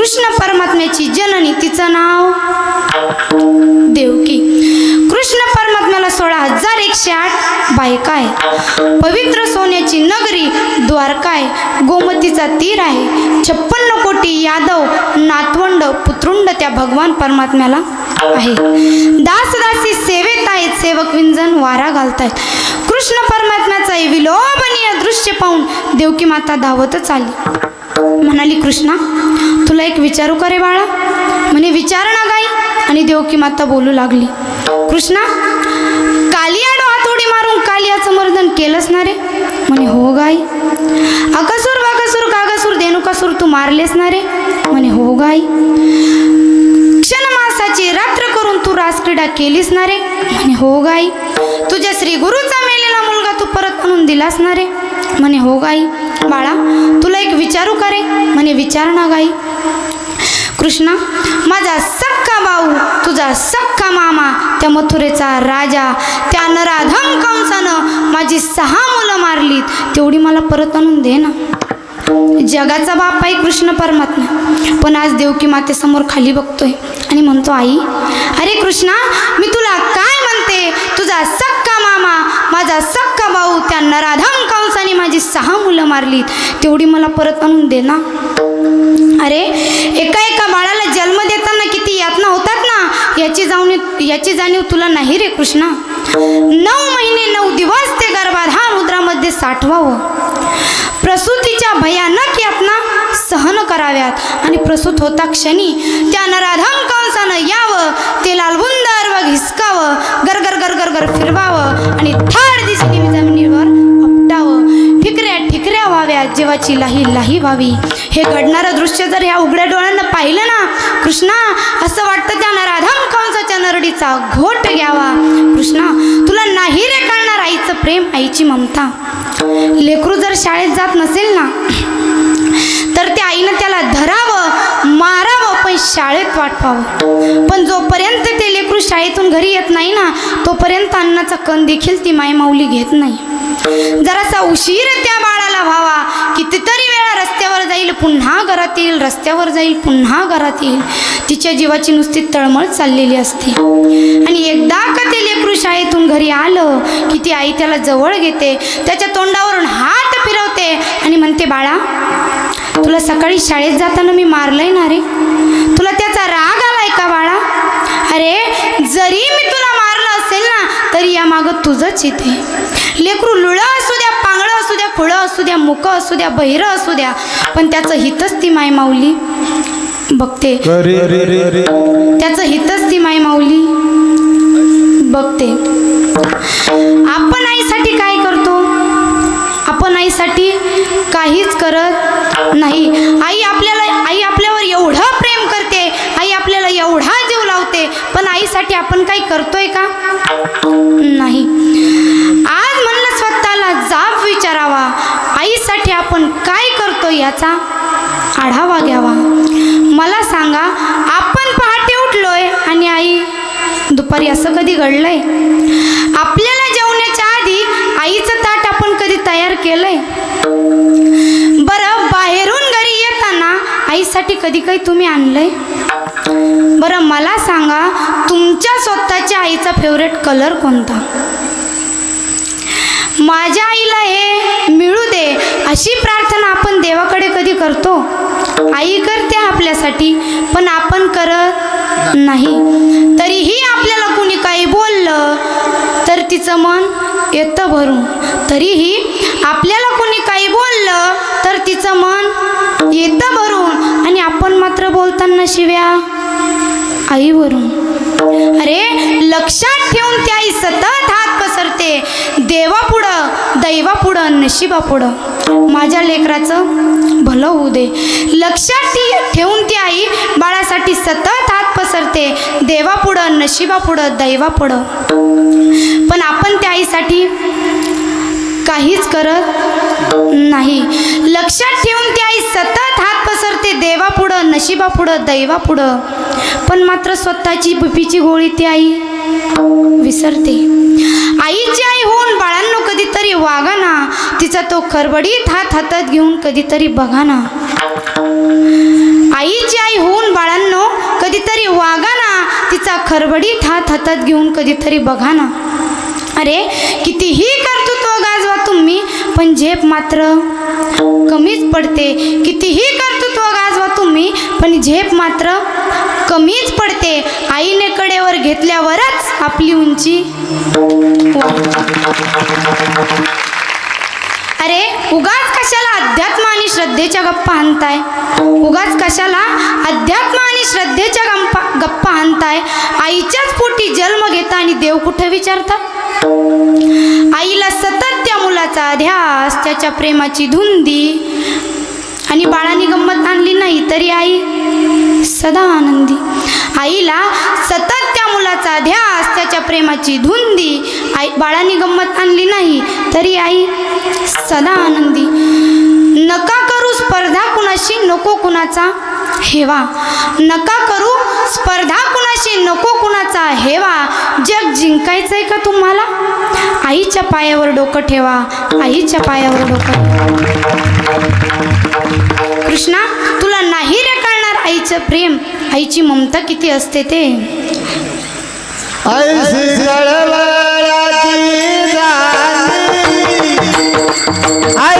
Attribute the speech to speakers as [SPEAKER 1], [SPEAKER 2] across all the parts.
[SPEAKER 1] कृष्ण परमात्म्याची जननी तिचं नाव देवकी. कृष्ण परमात्म्याला सोळा हजार एकशे आठ बायका आहे. पवित्र सोन्याची नगरी द्वारका आहे. गोमतीचा तीर आहे. छप्पन्न कोटी यादव नातवंड पुत्रुंड त्या भगवान परमात्म्याला आहे. दासदासी सेवेत आहेत सेवक विंजन वारा घालतायत. कृष्ण परमात्म्याचा विलोभनीय दृश्य पाहून देवकी माता धावतच आली. म्हणाली कृष्णा तुला एक विचारू का रे बाळा? म्हणे विचार ना गाई. आणि देवकी माता बोलू लागली कृष्णा कालियाडो हातोडी मारून कालियाचं मर्दन केलंच ना रे? म्हणे हो गाई. अकसूर वाकसूर कागसूर देणुकासूर तू मारलेस ना रे? म्हणे हो गाई. क्षणमासाची रात्र करून तू रासक्रीडा केलीस ना रे? म्हणे हो गाई. तुझ्या श्री गुरुचा मेलेला मुलगा तू परत आणून दिलास ना रे? म्हणे हो गाई. बाळा तुला एक विचारू का रे? म्हणे विचार ना गाई. कृष्णा माझा सक्का भाऊ तुझा सक्का मामा त्या मथुरेचा राजा त्या नराधम कंसानं माझी सहा मुलं मारलीत. तेवढी मला परत आणून दे ना. जगाचा बाप आहे कृष्ण परमात्मा. पण आज देवकी मातेसमोर खाली बघतोय आणि म्हणतो आई अरे कृष्णा मी तुला काय म्हणते? तुझा सक्का मामा माझा सक्का भाऊ त्या नराधम कंसाने माझी सहा मुलं मारलीत तेवढी मला परत आणून दे ना. अरे एका एका बाळाला जन्म देताना किती यातना होतात ना? याची जाणीव याची जाणीव तुला नाही रे कृष्णा. नऊ महिने नऊ दिवस ते गर्भात हा मुद्रामध्ये साठवावं. प्रसूतीच्या भयानक यातना सहन कराव्यात. आणि प्रसूत होता क्षणी त्या नराधम कंसानं या जीवाची लाही लाही व्हावी. हे घडणारं दृश्य जर ह्या उघड्या डोळ्यांना पाहिलं ना कृष्णा असं वाटतं त्या नराधम कंसाच्या नरडीचा घोट घ्यावा. कृष्णा तुला नाही रे कळणार आईचं प्रेम आईची ममता. लेकरू जर शाळेत जात नसेल ना तर त्या आईनं त्याला धरावं मारावं पण शाळेत वाटवावं पण जोपर्यंत ते लेकरू शाळेतून घरी येत नाही ना तोपर्यंत अन्नाचा कण देखील ती मायमाऊली घेत नाही. जरासा उशीर त्या बाळाला व्हावा. कितीतरी वेळा रस्त्यावर जाईल पुन्हा घरात येईल रस्त्यावर जाईल पुन्हा घरात येईल. तिच्या जीवाची नुसती तळमळ चाललेली असते. आणि एकदा का ते लेकरू शाळेतून घरी आलं की ती आई त्याला जवळ घेते त्याच्या तोंडावरून हात फिरवते आणि म्हणते बाळा तुला सकाळी शाळेत जाताना मी मारलंय ना रे? तुला त्याचा राग आलाय का बाळा? अरे जरी मी तुला मारलं असेल ना तरी या मागं तुझंच येते लेकरू लुळ असू द्या मुकं असू द्या बहिरं असू द्या पण त्याचं हितच ती माय माऊली. बघते. त्याचं हितच ती माय माऊली. बघते. आपण आईसाठी काय करतो? आपण आईसाठी काहीच करत नाही. आई आपल्याला आई आपल्यावर एवढं प्रेम करते आई आपल्याला एवढा जीव लावते पण आईसाठी आपण काही करतोय का? नाही. आज म्हणलं स्वतःला जाब विचारावा. आपण काय करतो याचा आढावा घ्यावा. मला सांगा आपण पहाटे उठलोय आणि आई दुपारी असं कधी घडलंय? आपल्याला जेवण्याच्या आधी आईचं ताट आपण कधी तयार केलंय? बरं बाहेरून घरी येताना आईसाठी कधी काही तुम्ही आणलंय? बरं मला सांगा तुमच्या स्वतःच्या आईचा फेवरेट कलर कोणता? माझ्या आईला हे मिळू दे अशी प्रार्थना आपण देवाकडे कधी करतो? आई करते आपल्यासाठी पण आपण करत नाही. तरीही आपल्याला कुणी काही बोललं तर तिचं मन येतं भरून. तरीही आपल्याला कुणी काही बोललं तर तिचं मन येतं भरून. आणि आपण मात्र बोलताना शिव्या आईवरून. अरे लक्षात ठेवून त्या आई सतत दैवापुढं दैवापुढं नशिबापुढं. माझ्या लेकराचं भलं होऊ दे. लक्षात ती ठेवून ती आई बाळासाठी सतत हात पसरते. देवापुढं नशिबापुढं दैवापुढं. पण आपण त्या आईसाठी काहीच करत नाही. लक्षात ठेवून ती आई सतत हात पसरते. देवापुढं नशिबापुढं दैवापुढं. पण मात्र स्वतःची भुपीची गोळी ती आई विसरते. आईची आई होऊन बाळांनो कधीतरी वागा ना तिचा तो खरबडीत हात हातात घेऊन कधीतरी बघा ना. आईची आई होऊन बाळांनो कधीतरी वागा ना तिचा खरबडीत हात हातात घेऊन कधीतरी बघा ना. अरे कितीही करतो तो गाजवा तुम्ही पण झेप मात्र कमीच पडते. कितीही कर मी पण झेप मात्र कमीच पडते. आईने कडेवर घेतल्यावरच आपली उंची. अरे उगाच कशाला अध्यात्म आणि श्रद्धेच्या गप्पा आणताय? उगाच कशाला अध्यात्म आणि श्रद्धेच्या गप्पा गप्पा आणताय? आईच्याच पोटी जन्म घेता आणि देव कुठे विचारतात? आईला सतत त्या मुलाचा ध्यास त्याच्या प्रेमाची धुंदी आणि बाळाने गंमत आणली नाही तरी आई सदा आनंदी. आईला सतत त्या मुलाचा ध्यास त्याच्या प्रेमाची धुंदी आई बाळाने गंमत आणली नाही तरी आई सदा आनंदी. नका करू स्पर्धा कुणाशी नको कुणाचा हेवा. नका करू स्पर्धा कुणाशी नको कुणाचा हेवा. जग जिंकायचंय का तुम्हाला? आईच्या पायावर डोकं ठेवा. आईच्या पायावर डोकं कृष्णा तुला नाही रे कळणार आईचं प्रेम? आईची ममता किती असते ते? आई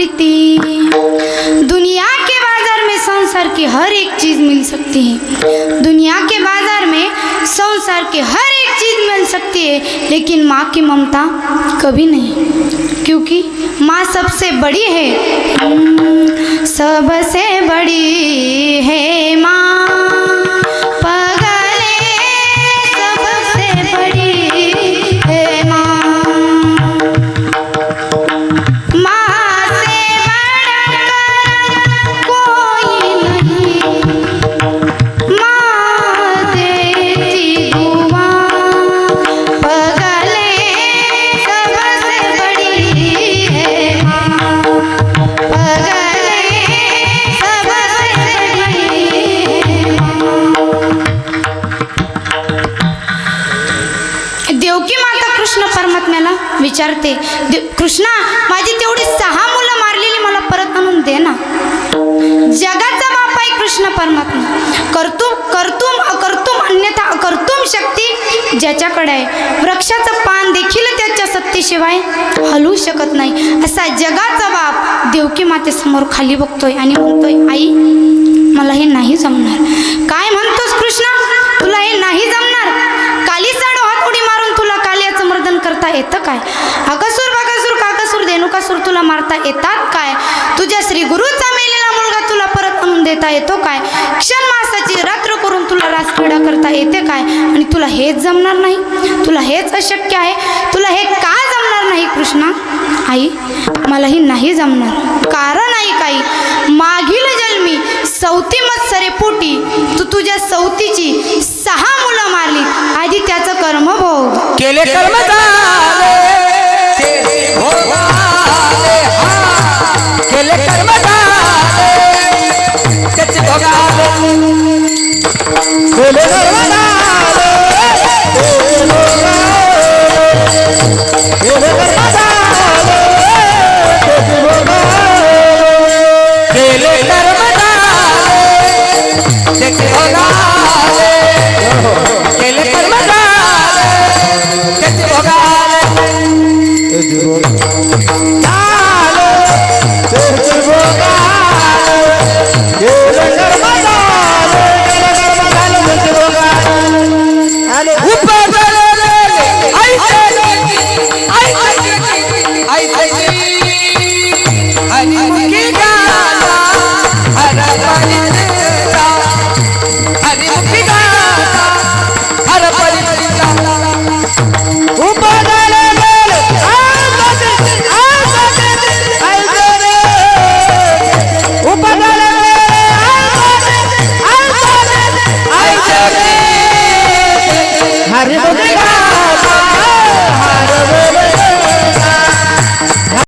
[SPEAKER 1] प्रीति दुनिया के बाज़ार में संसार की हर एक चीज़ मिल सकती है। दुनिया के बाज़ार में संसार की हर एक चीज़ मिल सकती है, लेकिन माँ की ममता कभी नहीं। क्योंकि माँ सबसे बड़ी है। सबसे बड़ी है माँ। विचारते कृष्णा माझी तेवढी सहा मुलं मारलेली मला परत आणून दे ना. जगाचा बाप आहे कृष्ण परमात्मा. कर्तुम कर्तुम अकर्तुम अन्यथा अकर्तुम शक्ती ज्याच्याकडे आहे. वृक्षाचं पान देखील त्याच्या सत्तेशिवाय हलवू शकत नाही. असा जगाचा बाप देवकी मातेसमोर खाली बघतोय आणि म्हणतोय आई मला हे नाही जमणार. काय म्हणतोस कृष्णा तुला हे नाही जमणार काली साडो हात उडी मारून तुला कालियाचं मर्दन करता येतं काय? अगसूर बगसूर काकसूर देणुका तुला मारता येतात काय? तुझ्या श्री गुरुचा मेलेला मुलगा तुला परत आणून देता येतो काय? क्षण मासाची रात्र करून तुला रासक्रीडा करता येते काय? आणि तुला हेच जमणार नाही. तुला हेच अशक्य आहे. तुला हे का जमणार नाही कृष्णा? आई मलाही नाही जमणार. कारण आई काही. मागील जन्मी सौती मत्सरे पोटी तू तुझ्या सौतीची सहा मुलं मारली. आधी त्याचं कर्म भोग
[SPEAKER 2] केले कर्म केले कर्म झाले त्याचे भोगाले केले कर्म